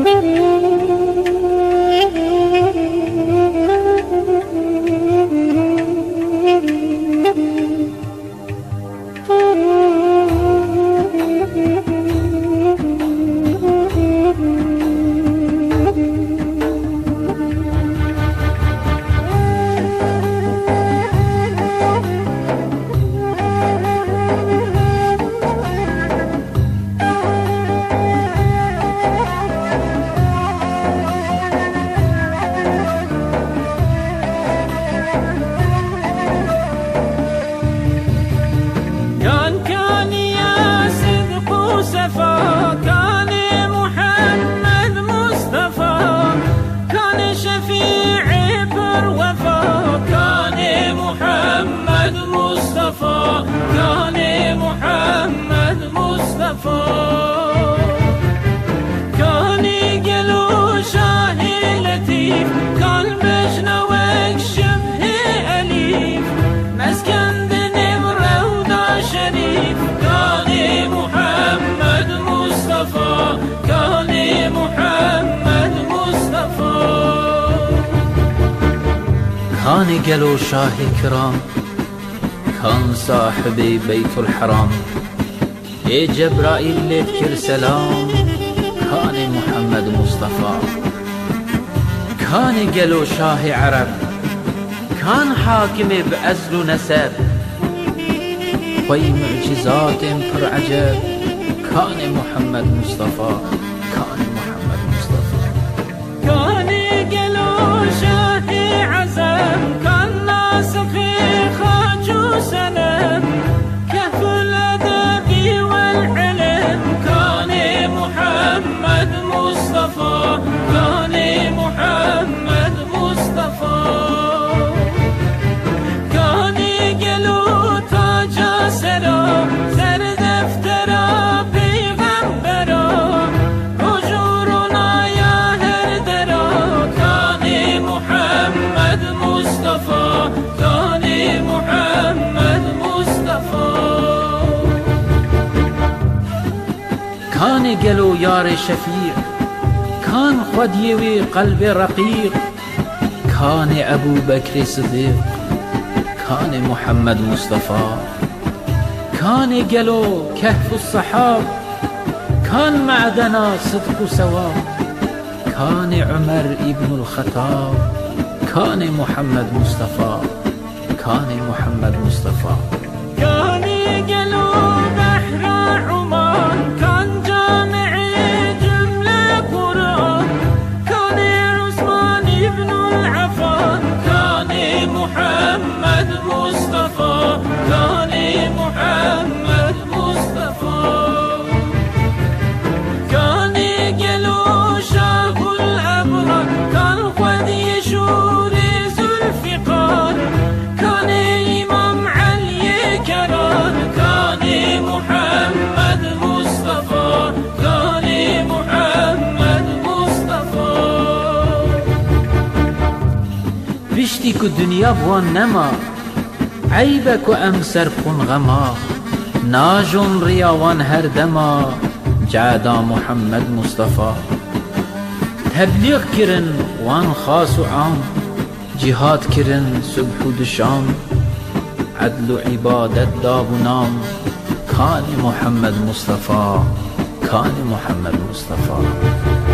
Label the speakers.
Speaker 1: Thank you. مصطفى كان شاهي لطيف كان بجنوك شبه أليف مسكن ذنب روضة شريف كان محمد مصطفى كان محمد مصطفى
Speaker 2: كان قالوا شاه كرام كان صاحب بيت الحرام. اي جبرائيل لذكر سلام كان محمد مصطفى كان قالوا شاه عرب كان حاكم بأزل ونسب خوي معجزات پر عجب كان محمد مصطفى كان
Speaker 1: كان
Speaker 2: قالوا يار شفيع كان خود يوي قلب رقيق كان أبو بكر صديق كان محمد مصطفى كان قالوا كهف الصحاب كان معدنا صدق سواب كان عمر ابن الخطاب
Speaker 1: كان محمد مصطفى كان محمد مصطفى
Speaker 2: بشتی که دنیا بوان نما عیبک و ام سرپون غما. ناجون ریاوان هر دما جعدا محمد مصطفى تبلیغ کرن وان خاص و عام جهاد کرن صبح و دشام عدل و عبادت داب و نام كان محمد مصطفى كان محمد مصطفى